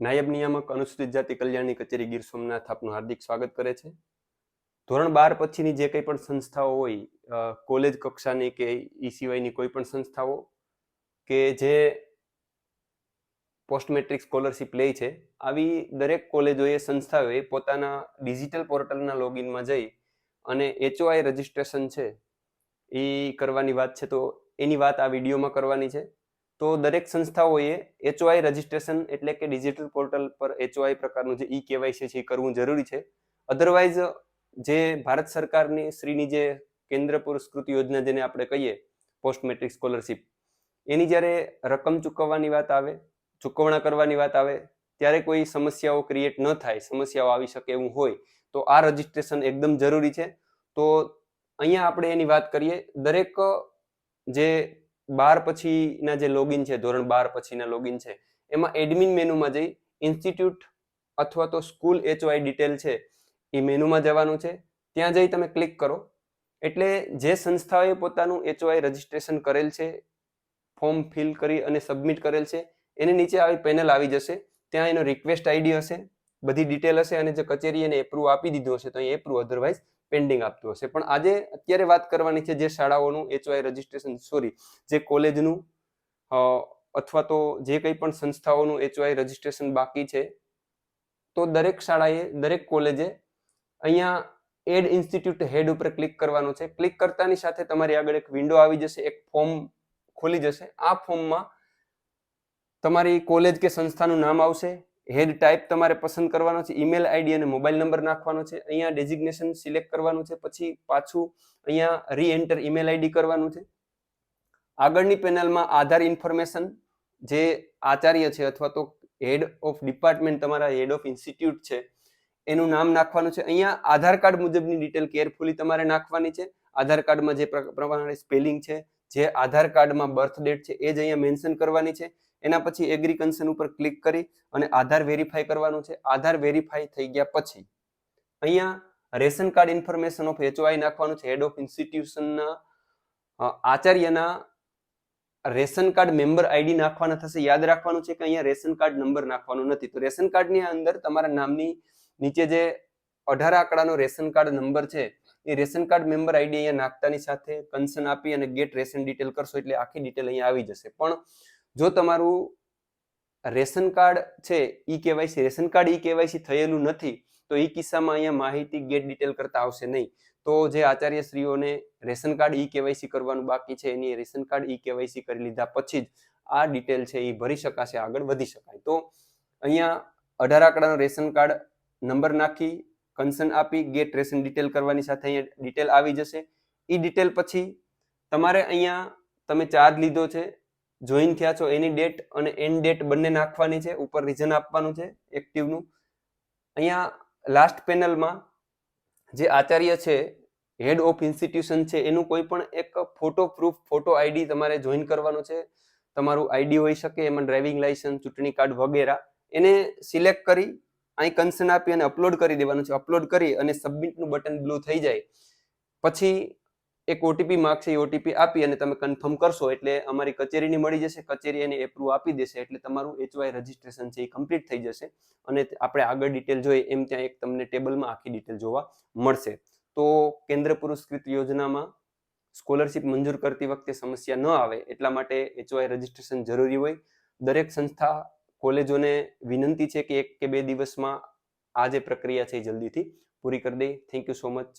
નાયબ નિયામક અનુસૂચિત જાતિ કલ્યાણની કચેરી ગીર સોમનાથ આપનું હાર્દિક સ્વાગત કરે છે. ધોરણ બાર પછીની જે કંઈ પણ સંસ્થાઓ હોય કોલેજ કક્ષાની કે ઈ સિવાયની કોઈ પણ સંસ્થાઓ કે જે પોસ્ટ મેટ્રિક સ્કોલરશિપ લે છે, આવી દરેક કોલેજોએ, સંસ્થાઓએ પોતાના ડિજિટલ પોર્ટલના લોગિનમાં જઈ અને એચઓઆઈ રજિસ્ટ્રેશન છે એ કરવાની વાત છે તો એની વાત આ વિડીયોમાં કરવાની છે. તો દરેક સંસ્થાઓએ એચઓઆઈ રજિસ્ટ્રેશન એટલે કે ડિજિટલ પોર્ટલ પર એચઓઆઈ પ્રકારનું જે ઈ કેવાયસી છે એ કરવું જરૂરી છે. અધરવાઇઝ જે ભારત સરકારની શ્રીની જે કેન્દ્ર પુરસ્કૃત યોજના જેને આપણે કહીએ પોસ્ટ મેટ્રિક સ્કોલરશિપ એની જ્યારે રકમ ચૂકવવાની વાત આવે, ચૂકવણા કરવાની વાત આવે, ત્યારે કોઈ સમસ્યાઓ ક્રિએટ ન થાય, સમસ્યાઓ આવી શકે એવું હોય, તો આ રજિસ્ટ્રેશન એકદમ જરૂરી છે. તો અહીંયા આપણે એની વાત કરીએ, દરેક જે બાર પછીના જે લોગિન છે, ધોરણ બાર પછીના લોગિન છે, એમાં એડમિન મેનુમાં જઈ ઇન્સ્ટિટ્યૂટ અથવા તો સ્કૂલ એચવાય ડિટેલ છે, એ મેનુમાં જવાનું છે. ત્યાં જઈ તમે ક્લિક કરો. એટલે જે સંસ્થાઓએ પોતાનું એચવાય રજિસ્ટ્રેશન કરેલ છે ફોર્મ ફિલ કરી અને સબમિટ કરેલ છે, એની નીચે આવી પેનલ આવી જશે. ત્યાં એનો રિક્વેસ્ટ આઈડી હશે, બધી ડિટેલ હશે અને જે કચેરી એને એપ્રુવ આપી દીધું હશે, તો એ એપ્રુવ અધરવાઇઝ પેન્ડિંગ આપતું હશે. પણ આજે અત્યારે વાત કરવાની છે જે શાળાઓનું એચવાય રજિસ્ટ્રેશન સોરી જે કોલેજનું અથવા તો જે કંઈ પણ સંસ્થાઓનું એચવાય રજિસ્ટ્રેશન બાકી છે, તો દરેક શાળાએ, દરેક કોલેજે અહીંયા એડ ઇન્સ્ટિટ્યૂટ હેડ ઉપર ક્લિક કરવાનું છે. ક્લિક કરતાની સાથે તમારી આગળ એક વિન્ડો આવી જશે, એક ફોર્મ ખોલી જશે. આ ફોર્મમાં તમારી કોલેજ કે સંસ્થાનું નામ આવશે. હેડ ટાઈપ તમારે પસંદ કરવાનો છે, ઈમેલ આઈડી અને મોબાઈલ નંબર નાખવાનો છે, અહીંયા ડેઝિગ્નેશન સિલેક્ટ કરવાનું છે, પછી પાછું અહીંયા રી એન્ટર ઈમેલ આઈડી કરવાનું છે. આગળની પેનલમાં આધાર ઇન્ફોર્મેશન જે આચાર્ય છે અથવા તો હેડ ઓફ ડિપાર્ટમેન્ટ તમારા હેડ ઓફ ઇન્સ્ટિટ્યૂટ છે, એનું નામ નાખવાનું છે. અહીંયા આધાર કાર્ડ મુજબની ડિટેલ કેરફુલી તમારે નાખવાની છે. આધાર કાર્ડમાં જે પ્ર- પ્રમાણે સ્પેલિંગ છે જે આધાર કાર્ડમાં બર્થ ડેટ છે, એ જ અહીંયા મેન્શન કરવાની છે. એના પછી એગ્રી કન્સન ઉપર ક્લિક કરી અને આધાર વેરીફાઈ કરવાનું છે. આધાર વેરીફાઈ થઈ ગયા પછી અહીંયા ration card information of HOI નાખવાનું છે. હેડ ઓફ ઇન્સ્ટિટ્યુશનના આચાર્યના રેશન કાર્ડ મેમ્બર આઈડી નાખવાના થશે. યાદ રાખવાનું છે કે અહીંયા રેશન કાર્ડ નંબર નાખવાનો નથી. તો રેશન કાર્ડની અંદર તમારા નામની નીચે જે અઢાર આંકડાનો રેશન કાર્ડ નંબર છે એ રેશન કાર્ડ મેમ્બર આઈડી અહીંયા નાખતાની સાથે કન્સર્ન આપી અને ગેટ રેશન ડિટેલ કરશો એટલે આખી ડિટેલ અહીંયા આવી જશે. પણ જો તમારું રેશન કાર્ડ છે, e KYC, ration card e KYC થયેલું નથી, તો એ કિસ્સામાં અહીંયા માહિતી ગેટ ડિટેલ કરતા આવશે નહીં. તો જે આચાર્યશ્રીઓને રેશન કાર્ડ ઈ કેવાયસી કરવાનું બાકી છે, એની રેશન કાર્ડ ઈ કેવાયસી કરી લીધા પછી જ આ ડિટેલ છે એ ભરી શકાશે, આગળ વધી શકાય. તો અહીંયા અઢાર આંકડાનો રેશન કાર્ડ નંબર નાખી કન્સર્ન આપી ગેટ રેશન ડિટેલ કરવાની સાથે અહીંયા ડિટેલ આવી જશે. એ ડિટેલ પછી તમારે અહીંયા તમે ચાર્જ લીધો છે જોઈન થયા છો, એની ડેટ અને એન્ડ ડેટ બંને નાખવાની છે, ઉપર રીઝન આપવાનું છે એક્ટિવનું અહીંયા લાસ્ટ પેનલમાં જે આચાર્ય છે હેડ ઓફ ઇન્સ્ટિટ્યુશન છે, એનું કોઈ પણ એક ફોટો પ્રૂફ ફોટો આઈડી તમારે જોઈન કરવાનું છે. તમારું આઈડી હોઈ શકે, એમાં ડ્રાઇવિંગ લાયસન્સ ચૂંટણી કાર્ડ વગેરે. એને સિલેક્ટ કરી અહીં કન્સર્ન આપી અને અપલોડ કરી દેવાનું છે. અપલોડ કરી અને સબમિટનું બટન બ્લુ થઈ જાય. પછી એક ઓટીપી માગશે, એ ઓટીપી આપી અને તમે કન્ફર્મ કરશો એટલે અમારી કચેરીની મળી જશે. કચેરી એને એપ્રુવ આપી દેશે એટલે તમારું એચવાય રજિસ્ટ્રેશન છે એ કમ્પ્લીટ થઈ જશે. અને આપણે આગળ ડિટેલ જોઈએ એમ ત્યાં એક તમને ટેબલમાં આખી ડિટેલ જોવા મળશે. તો કેન્દ્ર પુરસ્કૃત યોજનામાં સ્કોલરશિપ મંજૂર કરતી વખતે સમસ્યા ન આવે એટલા માટે એચવાય રજિસ્ટ્રેશન જરૂરી હોય. દરેક સંસ્થા કોલેજોને વિનંતી છે કે એક કે બે દિવસમાં આ જે પ્રક્રિયા છે એ જલ્દીથી પૂરી કરી દે. Thank you so much